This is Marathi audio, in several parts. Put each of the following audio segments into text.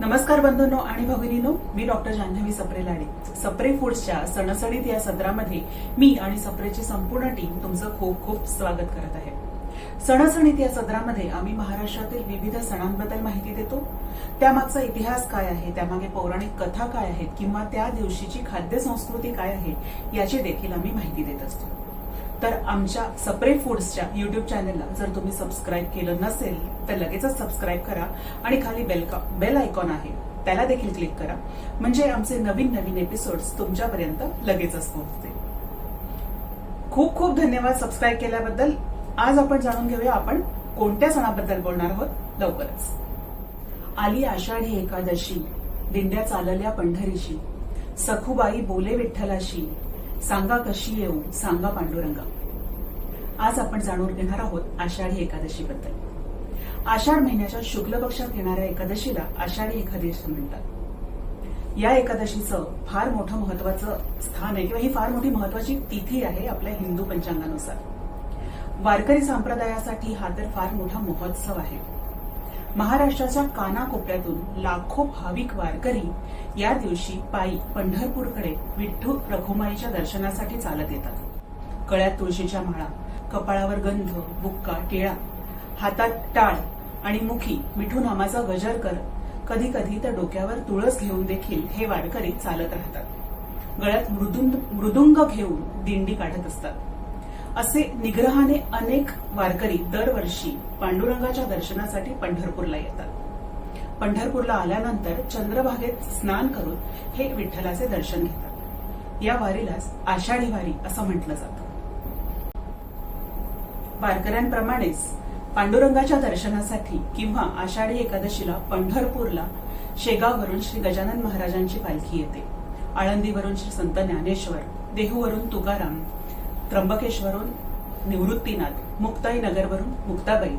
नमस्कार बंधूंनो आणि भगिनीनो मी डॉक्टर जान्हवी सप्रे लाडे. सप्रे फूड्सच्या सणसणीत या सत्रामध्ये मी आणि सप्रेची संपूर्ण टीम तुमचं खूप खूप स्वागत करत आहे. सणसणीत या सत्रामध्ये आम्ही महाराष्ट्रातील विविध सणांबद्दल माहिती देतो. त्यामागचा इतिहास काय आहे त्यामागे पौराणिक कथा काय आहेत किंवा त्या दिवशीची खाद्य संस्कृती काय आहे याची देखील आम्ही माहिती देत असतो. तर आमच्या सप्रे फूड्सच्या युट्यूब चॅनेलला जर तुम्ही सबस्क्राईब केलं नसेल तर लगेचच सबस्क्राईब करा आणि खाली बेल बेल आयकॉन आहे त्याला देखील क्लिक करा. म्हणजे आमचे नवीन नवीन एपिसोड्स तुमच्यापर्यंत लगेचच पोहोचते खूप खूप धन्यवाद सबस्क्राईब केल्याबद्दल. आज आपण जाणून घेऊया आपण कोणत्या सणाबद्दल बोलणार आहोत? लवकरच. आली आषाढी एकादशी दिंड्या चालल्या पंढरीशी सखुबाई बोले विठ्ठलाशी सांगा कशी येऊ सांगा पांडुरंगा. आज आपण जाणून घेणार आहोत आषाढी एकादशीबद्दल. आषाढ महिन्याच्या शुक्ल पक्षात येणाऱ्या एकादशीला आषाढी एकादशी म्हणतात. या एकादशीचं फार मोठं महत्वाचं स्थान आहे किंवा ही फार मोठी महत्वाची तिथी आहे आपल्या हिंदू पंचांगानुसार. वारकरी संप्रदायासाठी हा तर फार मोठा महोत्सव आहे. महाराष्ट्राच्या कानाकोपऱ्यातून लाखो भाविक वारकरी या दिवशी पायी पंढरपूरकडे विठ्ठू रखुमाईच्या दर्शनासाठी चालत येतात. गळ्यात तुळशीच्या माळा कपाळावर गंध बुक्का टिळा हातात टाळ आणि मुखी मिठू नामाचा गजर कर कधी कधी तर डोक्यावर तुळस घेऊन देखील हे वारकरी चालत राहतात. गळ्यात मृदुंग घेऊन दिंडी काढत असतात. असे निग्रहाने अनेक वारकरी दरवर्षी पांडुरंगाच्या दर्शनासाठी पंढरपूरला येतात. पंढरपूरला आल्यानंतर चंद्रभागेत स्नान करून हे विठ्ठलाचे दर्शन घेतात. या वारीलाच आषाढी वारी असं म्हटलं जातं. वारकऱ्यांप्रमाणेच पांडुरंगाच्या दर्शनासाठी किंवा आषाढी एकादशीला पंढरपूरला शेगाववरून श्री गजानन महाराजांची पालखी येते. आळंदीवरून श्री संत ज्ञानेश्वर देहूवरून तुकाराम त्र्यंबकेश्वरून निवृत्तीनाथ मुक्ताईनगरवरून मुक्ताबाई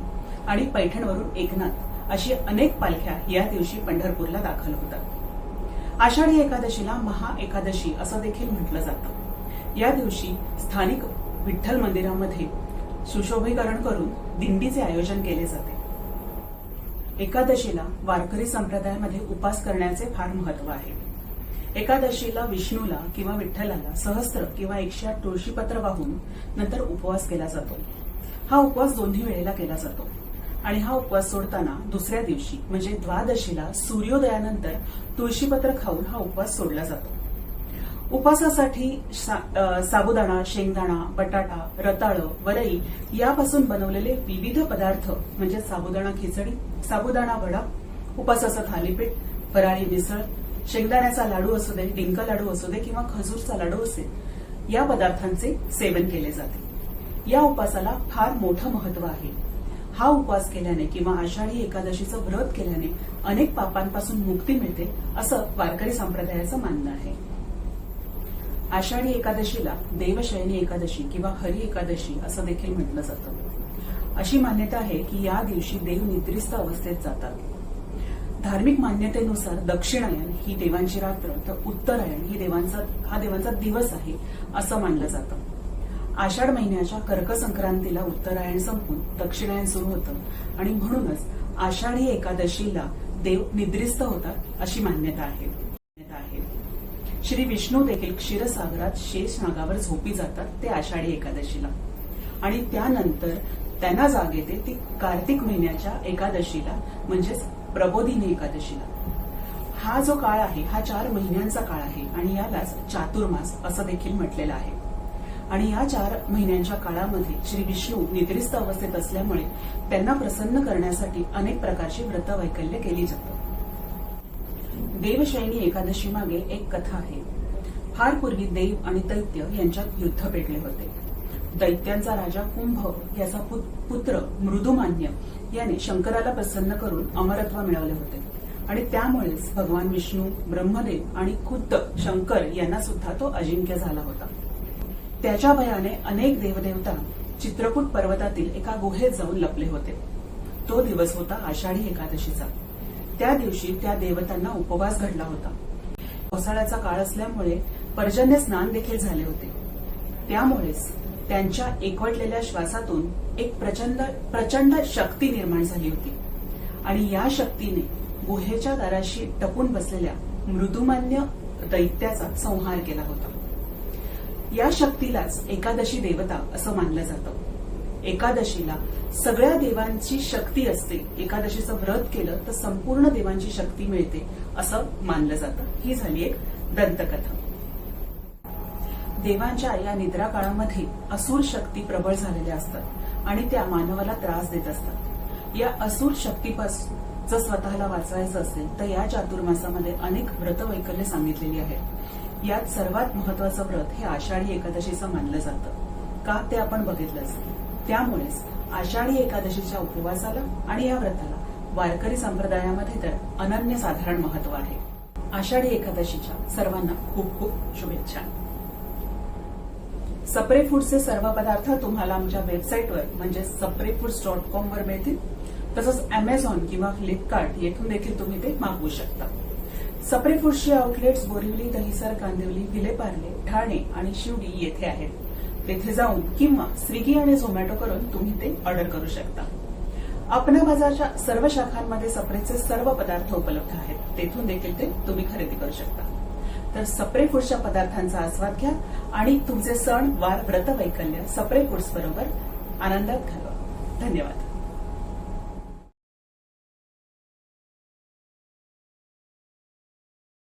आणि पैठणवरून एकनाथ अशी अनेक पालख्या या दिवशी पंढरपूरला दाखल होतात. आषाढी एकादशीला महा एकादशी असं देखील म्हटलं जातं. या दिवशी स्थानिक विठ्ठल मंदिरामध्ये सुशोभीकरण करून दिंडीचे आयोजन केले जाते. एकादशीला वारकरी संप्रदायामध्ये उपास करण्याचे फार महत्त्व आहे. एकादशीला विष्णूला किंवा विठ्ठलाला सहस्त्र किंवा एकशे आठ तुळशीपत्र वाहून नंतर उपवास केला जातो. हा उपवास दोन्ही वेळेला केला जातो. आणि हा उपवास सोडताना दुसऱ्या दिवशी म्हणजे द्वादशीला सूर्योदयानंतर तुळशीपत्र खाऊन हा उपवास सोडला जातो. उपवासासाठी साबुदाणा शेंगदाणा बटाटा रताळं वरई यापासून बनवलेले विविध पदार्थ म्हणजे साबुदाणा खिचडी साबुदाणा वडा उपवासाचं थालीपीठ फराळी मिसळ शेंगदाण्याचा लाडू असू दे डिंक लाडू असू दे किंवा खजूरचा लाडू असेल या पदार्थांचे सेवन केले जाते. या उपासाला फार मोठं महत्त्व आहे. हा उपवास केल्याने किंवा आषाढी एकादशीचं व्रत केल्याने अनेक पापांपासून मुक्ती मिळते असं वारकरी संप्रदायाचं मानणं आहे. आषाढी एकादशीला देवशयनी एकादशी किंवा हरी एकादशी असं देखील म्हटलं जातं. अशी मान्यता आहे की या दिवशी देव निद्रिस्त अवस्थेत जातात. धार्मिक मान्यतेनुसार दक्षिणायन ही देवांची रात्र तर उत्तरायण ही देवांचा हा देवांचा दिवस आहे असं मानलं जातं. आषाढ महिन्याच्या कर्क संक्रांतीला उत्तरायण संपून दक्षिणायन सुरू होतं आणि म्हणूनच आषाढी एकादशीला देव निद्रिस्त होतात अशी मान्यता आहे. मान्यता आहे. श्री विष्णू देखील क्षीरसागरात शेष नागावर झोपी जातात ते आषाढी एकादशीला. आणि त्यानंतर त्यांना जाग येते ती कार्तिक महिन्याच्या एकादशीला म्हणजेच प्रबोधिनी एकादशीला. हा जो काळ आहे हा चार महिन्यांचा काळ आहे आणि यालाच चातुर्मास असं देखील म्हटलेलं आहे. आणि या चार महिन्यांच्या काळामध्ये श्री विष्णू निद्रिस्त अवस्थेत असल्यामुळे त्यांना प्रसन्न करण्यासाठी अनेक प्रकारची व्रत वैकल्य केली जातात देवशैनी एकादशी मागे एक कथा आहे. फार पूर्वी देव आणि दैत्य यांच्यात युद्ध पेटले होते. दैत्यांचा राजा कुंभ याचा पुत्र मृदुमान्य याने शंकराला प्रसन्न करून अमरत्व मिळवले होते. आणि त्यामुळेच भगवान विष्णू ब्रह्मदेव आणि खुद्द शंकर यांना सुद्धा तो अजिंक्य झाला होता. त्याच्या भयाने अनेक देवदेवता चित्रकूट पर्वतातील एका गुहेत जाऊन लपले होते. तो दिवस होता आषाढी एकादशीचा. त्या दिवशी त्या देवतांना उपवास घडला होता. पावसाळ्याचा काळ असल्यामुळे पर्जन्य स्नान देखील झाले होते. त्यामुळेच त्यांच्या एकवटलेल्या श्वासातून एक प्रचंड प्रचंड शक्ती निर्माण झाली होती. आणि या शक्तीने गुहेच्या दाराशी टपून बसलेल्या मृदुमान्य दैत्याचा संहार केला होता. या शक्तीलाच एकादशी देवता असं मानलं जातं. एकादशीला सगळ्या देवांची शक्ती असते एकादशीचं व्रत केलं तर संपूर्ण देवांची शक्ती मिळते असं मानलं जातं. ही झाली एक दंतकथा. देवांच्या या निद्रा काळामध्ये असुर शक्ती प्रबळ झालेल्या असतात आणि त्या मानवाला त्रास देत असतात. या असुर शक्तीपासून जर स्वतःला वाचवायचं असेल तर या चातुर्मासामध्ये अनेक व्रतवैकल्य सांगितलेली आहेत. यात सर्वात महत्वाचं व्रत हे आषाढी एकादशीचं मानलं जातं. का ते आपण बघितलंच त्यामुळेच आषाढी एकादशीच्या उपवासाला आणि या व्रताला वारकरी संप्रदायामध्ये तर अनन्यसाधारण महत्त्व आहे. आषाढी एकादशीच्या सर्वांना खूप खूप शुभेच्छा. सप्रे फूडचे सर्व पदार्थ तुम्हाला आमच्या वेबसाईटवर म्हणजे सप्रे फूड्स डॉट कॉम वर मिळतील. तसंच अमेझॉन किंवा फ्लिपकार्ट येथून देखील तुम्ही ते मागवू शकता. सप्रे फूड्सचे आउटलेट्स बोरिवली दहिसर कांदिवली विलेपार्ले ठाणे आणि शिवडी येथे आहेत. तेथे जाऊन किंवा स्विगी आणि झोमॅटो करून तुम्ही ते ऑर्डर करू शकता. अपना बाजारच्या सर्व शाखांमध्ये सप्रेचे सर्व पदार्थ उपलब्ध आहेत. तेथून देखील ते तुम्ही खरेदी करू शकता. तर सप्रे फूड्सच्या पदार्थांचा आस्वाद घ्या आणि तुमचे सण वार व्रत वैकल्य सप्रे फूड्स बरोबर आनंदात घालवा. धन्यवाद.